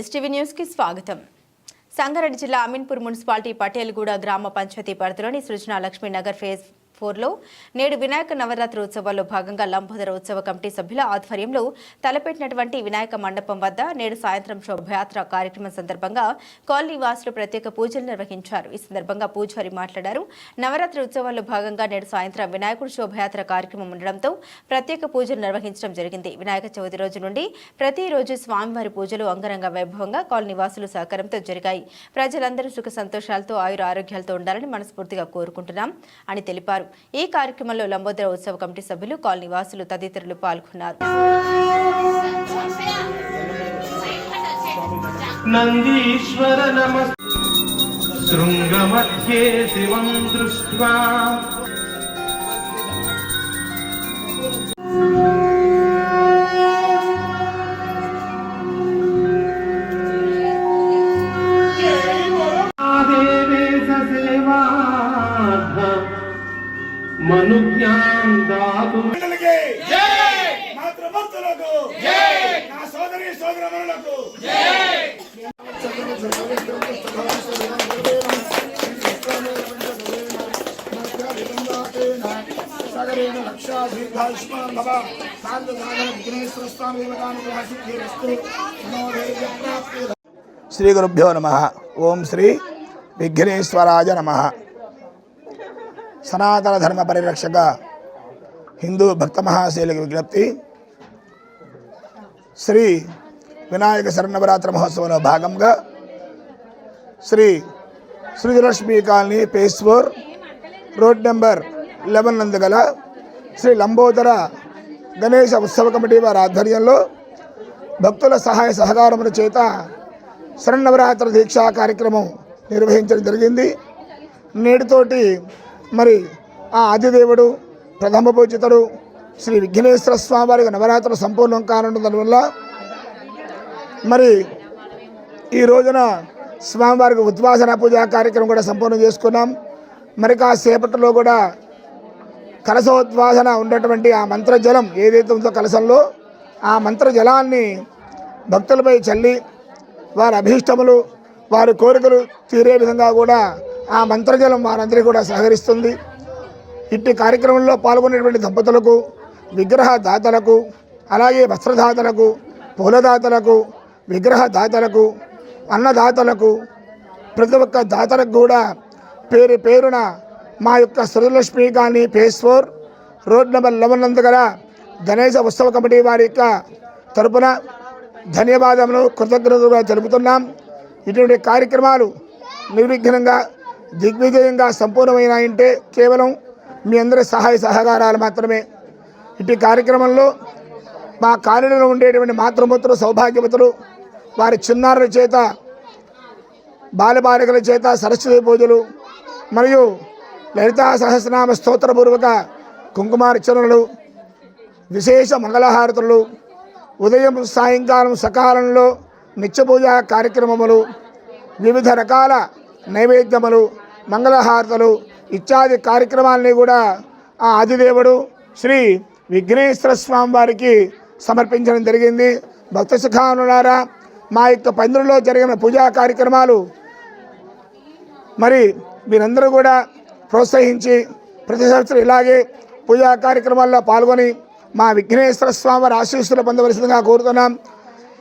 STV న్యూస్కి స్వాగతం. సంగారెడ్డి జిల్లా అమీన్పూర్ మున్సిపాలిటీ పటేల్గూడ గ్రామ పంచాయతీ పరిధిలోని సృజన లక్ష్మీ నగర్ ఫేజ్ ఫోర్లో నేడు వినాయక నవరాత్రి ఉత్సవాల్లో భాగంగా లంబోదర ఉత్సవ కమిటీ సభ్యుల ఆధ్వర్యంలో తలపెట్టినటువంటి వినాయక మండపం వద్ద నేడు సాయంత్రం శోభయాత్ర కార్యక్రమం సందర్భంగా కాలనీ వాసులు ప్రత్యేక పూజలు నిర్వహించారు. ఈ సందర్భంగా పూజారి మాట్లాడారు. నవరాత్రి ఉత్సవాల్లో భాగంగా నేడు సాయంత్రం వినాయకుడు శోభయాత్ర కార్యక్రమం ఉండడంతో ప్రత్యేక పూజలు నిర్వహించడం జరిగింది. వినాయక చవితి రోజు నుండి ప్రతిరోజు స్వామివారి పూజలు అంగరంగ వైభవంగా కాలనీ వాసులు సహకారంతో జరిగాయి. ప్రజలందరూ సుఖ సంతోషాలతో ఆయుర ఆరోగ్యాలతో ఉండాలని మనస్ఫూర్తిగా కోరుకుంటున్నాం అని తెలిపారు. ఈ కార్యక్రమంలో లంబోదర ఉత్సవ కమిటీ సభ్యులు కాలనీ వాసులు తదితరులు పాల్గొన్నారు. శివం మనుజ్ఞాన్ దాతు మాతృభక్తులకు నా సోదరి సోదరములకు సాగరేణ శ్రీ గురుభ్యో నమ. ఓం శ్రీ విఘ్నేశ్వరాయ నమ. సనాతన ధర్మ పరిరక్షక హిందూ భక్త మహాశైలికి విజ్ఞప్తి. శ్రీ వినాయక శరణవరాత్రి మహోత్సవంలో భాగంగా Shri Srujalakshmi colony phase four road number eleven నందు గల శ్రీ లంబోదర గణేష ఉత్సవ కమిటీ వారి ఆధ్వర్యంలో భక్తుల సహాయ సహకారముల చేత శరణవరాత్రి దీక్షా కార్యక్రమం నిర్వహించడం జరిగింది. నేటితోటి మరి ఆ ఆదిదేవుడు ప్రథమ పూజితుడు శ్రీ విఘ్నేశ్వర స్వామి వారికి నవరాత్రులు సంపూర్ణం కానుండడం వల్ల మరి ఈ రోజున స్వామివారికి ఉద్వాసన పూజా కార్యక్రమం కూడా సంపూర్ణం చేసుకున్నాం. మరి కాసేపట్లో కూడా కలశోద్వాసన ఉన్నటువంటి ఆ మంత్రజలం ఏదైతే ఉందో కలశంలో ఆ మంత్రజలాన్ని భక్తులపై చల్లి వారి అభీష్టములు వారి కోరికలు తీరే విధంగా కూడా ఆ మంత్రజలం వారందరికీ కూడా సహకరిస్తుంది. ఇట్టి కార్యక్రమంలో పాల్గొనేటువంటి దంపతులకు విగ్రహ దాతలకు అలాగే వస్త్రదాతలకు పూలదాతలకు విగ్రహ దాతలకు అన్నదాతలకు ప్రతి ఒక్క దాతలకు కూడా పేరు పేరున మా యొక్క Suralakshmi colony phase four road number eleven నందు గణేష ఉత్సవ కమిటీ వారి యొక్క తరపున ధన్యవాదములు కృతజ్ఞతలుగా తెలుపుతున్నాం. ఇటువంటి కార్యక్రమాలు నిర్విఘ్నంగా దిగ్విజయంగా సంపూర్ణమైనాయంటే కేవలం మీ అందరి సహాయ సహకారాలు మాత్రమే. ఇటు కార్యక్రమంలో మా కాలనీలో ఉండేటువంటి మాతృమూతులు సౌభాగ్యవతులు వారి చిన్నారుల చేత బాలబాలికల చేత సరస్వతి పూజలు మరియు లలితా సహస్రనామ స్తోత్రపూర్వక కుంకుమార్చనలు విశేష మంగళహారతులు ఉదయం సాయంకాలం సకాలంలో నిత్య పూజా కార్యక్రమములు వివిధ రకాల నైవేద్యములు మంగళహారతలు ఇత్యాది కార్యక్రమాలని కూడా ఆ ఆదిదేవుడు శ్రీ విఘ్నేశ్వర స్వామి వారికి సమర్పించడం జరిగింది. భక్త సుఖానులారా మా యొక్క పందిరిలో జరిగిన పూజా కార్యక్రమాలు మరి మీరందరూ కూడా ప్రోత్సహించి ప్రతి సంవత్సరం ఇలాగే పూజా కార్యక్రమాల్లో పాల్గొని మా విఘ్నేశ్వర స్వామి వారి ఆశీస్సులు పొందవలసిందిగా కోరుతున్నాం.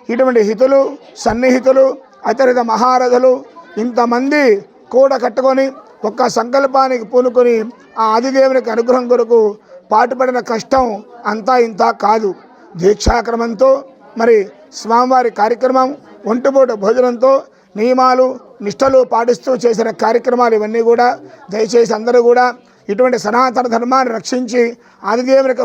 ఇటువంటి హితులు సన్నిహితులు అతరిత మహారథులు ఇంతమంది కూడ కట్టుకొని ఒక్క సంకల్పానికి పూనుకొని ఆ ఆదిదేవునికి అనుగ్రహం కొరకు పాటుపడిన కష్టం అంతా ఇంత కాదు. దీక్షాక్రమంతో మరి స్వామివారి కార్యక్రమం ఒంటిపూట భోజనంతో నియమాలు నిష్టలు పాటిస్తూ చేసిన కార్యక్రమాలు ఇవన్నీ కూడా దయచేసి అందరూ కూడా ఇటువంటి సనాతన ధర్మాన్ని రక్షించి ఆదిదేవునికి